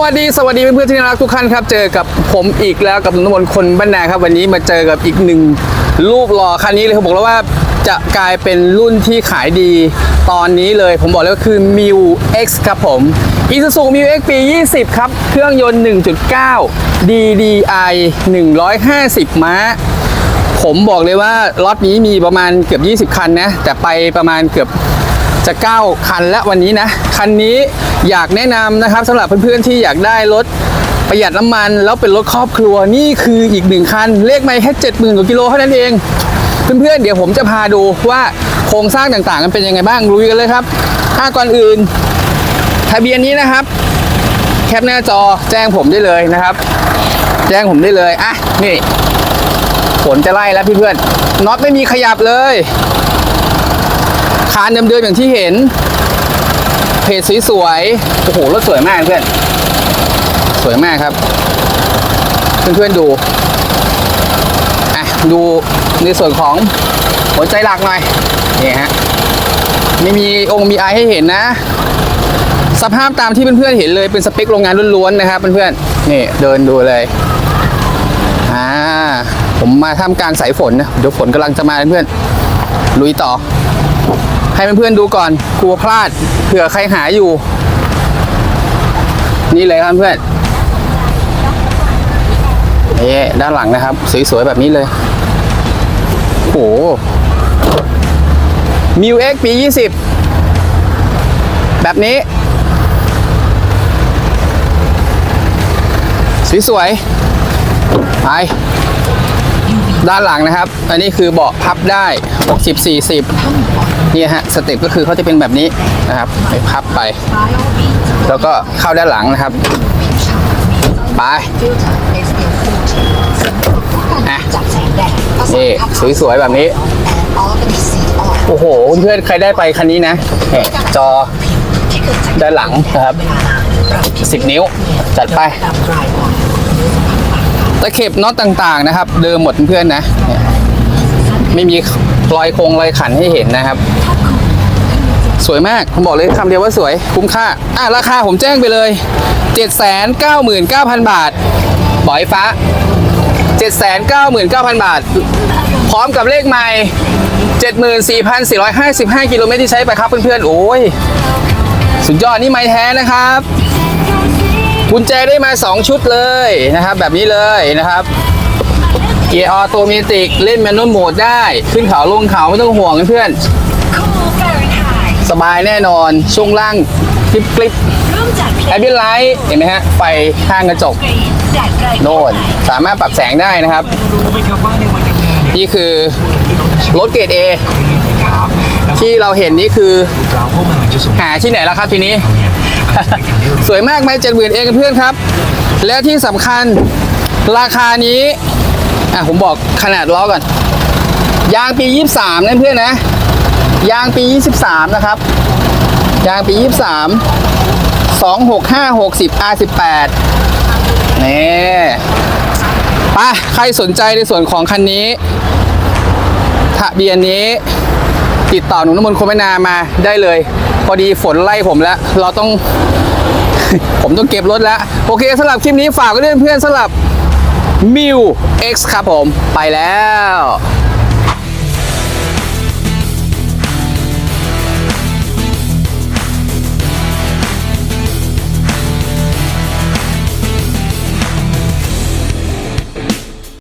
วัสดีสวัสดีเพื่อนๆที่น่ารักทุกท่านครับเจอกับผมอีกแล้วกับหนุ่มน้ำมนต์คนบ้านนาครับ วันนี้มาเจอกับอีกหนึ่งรูปหล่อคันนี้เลยเขาบอกแล้วว่าจะกลายเป็นรุ่นที่ขายดีตอนนี้เลย ผมบอกเลยว่าคือ m i w X ครับผม Isuzu m i w X ปี 20 ครับ เครื่องยนต์ 1.9 DDI 150 ม้า ผมบอกเลยว่าล็อตนี้มีประมาณเกือบ 20 คันนะ แต่ไปประมาณเกือบจะ 9 คันแล้ววันนี้นะ คันนี้ อยากแนะนำนะครับสำหรับเพื่อนๆที่อยากได้รถประหยัดน้ำมัน แล้วเป็นรถครอบครัวนี่คืออีกหนึ่งคัน เลขไม่แค่70,000กว่ากิโลเท่านั้นเอง เพื่อนๆเดี๋ยวผมจะพาดูว่าโครงสร้างต่างๆมันเป็นยังไงบ้างลุยกันเลยครับถ้าก่อนอื่น ทะเบียนนี้นะครับ แคปหน้าจอแจ้งผมได้เลยนะครับ แจ้งผมได้เลยอะนี่ฝนจะไล่แล้วเพื่อนๆน็อตไม่มีขยับเลยคานเดิมๆอย่างที่เห็น จสวยๆ โอ้โห รถสวยมากเพื่อน สวยมากครับ เพื่อนๆดูอะดูในส่วนของหัวใจหลักหน่อยนี่ฮะไม่มีองค์มีไอให้เห็นนะ สภาพตามที่เพื่อนๆเห็นเลยเป็นสเปคโรงงานล้วนๆนะครับเพื่อนๆนี่เดินดูเลยอ่าผมมาท่ามกางสายฝนนะเดี๋ยวฝนกำลังจะมาเพื่อนๆลุยต่อ ให้เพื่อนๆดูก่อนกลัวพลาดเผื่อใครหาอยู่ นี่เลยครับเพื่อนนี่ด้านหลังนะครับ สวยๆแบบนี้เลยโอ้มิวเอ็กปี 20 แบบนี้ สวยๆไป ด้านหลังนะครับ อันนี้คือเบาะพับได้ 60 40นี่ฮะสเต็ปก็คือเขาจะเป็นแบบนี้นะครับไปพับไป แล้วก็เข้าด้านหลังนะครับ ไปอะนี่สวยๆแบบนี้ โอ้โห เพื่อนใครได้ไปคันนี้นะจอด้านหลังนะครับ 10 นิ้ว จัดไป ตะเข็บน็อตต่างๆนะครับ เดิมหมดเพื่อนนะ ไม่มีรอยโครงรอยขันให้เห็นนะครับ สวยมากผมบอกเลยคำเดียวว่าสวยคุ้มค่า อะ ราคาผมแจ้งไปเลย 799,000 บาทบอยฟ้า 799,000 บาท พร้อมกับเลขใหม่ 74,455 กิโลเมตรที่ใช้ไปครับเพื่อนๆ โอ้ย สุดยอดนี่ไม่แท้นะครับ กุญแจได้มา 2 ชุดเลยนะครับ แบบนี้เลยนะครับเกียร์ออโตเมติกเล่นแมนนวลโหมดได้ ขึ้นเขาลงเขาไม่ต้องห่วงเพื่อนๆสบายแน่นอนช่วงล่างกริบกริบแอบิลไลท์เห็นไหมฮะไฟข้างกระจกโน่นสามารถปรับแสงได้นะครับ นี่คือรถเกรด A ที่เราเห็นนี่คือหาที่ไหนแล้วครับทีนี้ สวยมากไหมเจ็ดหมื่นเองเพื่อนครับ และที่สำคัญราคานี้อะผมบอกขนาดล้อก่อน ยางปี 23นะเพื่อนนะ ยางปี 23 นะครับ ยางปี 23 265 60 R18 นี่ไปใครสนใจในส่วนของคันนี้ ทะเบียนนี้ ติดต่อหนุ่มน้ำมนต์โคมนามาได้เลย พอดีฝนไล่ผมแล้ว เราต้อง ผมต้องเก็บรถแล้ว โอเคสำหรับคลิปนี้ฝากไว้ด้วยเพื่อนสำหรับมิว X ครับผม ไปแล้ว